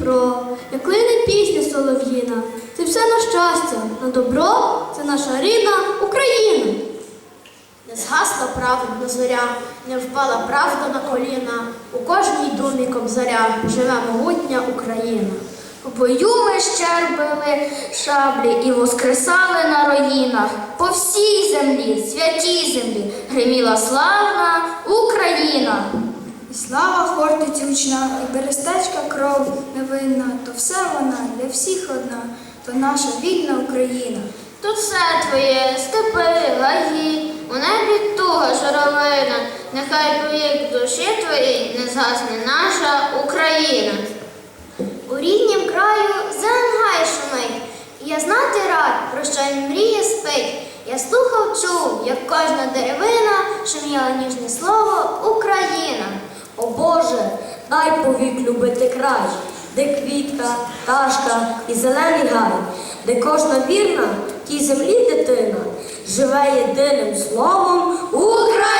Дніпро, як лине пісня солов'їна, це все на щастя, на добро, це наша рідна Україна. Не згасла праведна зоря, не впала правда на коліна. У кожній думі кобзаря живе могутня Україна. В бою ми щербили шаблі і воскресали на руїнах. По всій землі, святій землі, гриміла славна Україна. І слава хортиці учна, і берестечка кров невинна, то все вона для всіх одна, то наша вільна Україна. Тут все твоє, степи, гаї, у небі туга журавлина, нехай повік душі твоїй не згасне наша Україна. У ріднім краю зеленгай шумить, і я знати рад, про що й мріє спить. Я слухав, чув, як кожна деревина шуміла ніжне слово. О Боже, дай повік любити край, де квітка, ташка і зелений гай, де кожна вірна тій землі дитина живе єдиним словом Україна!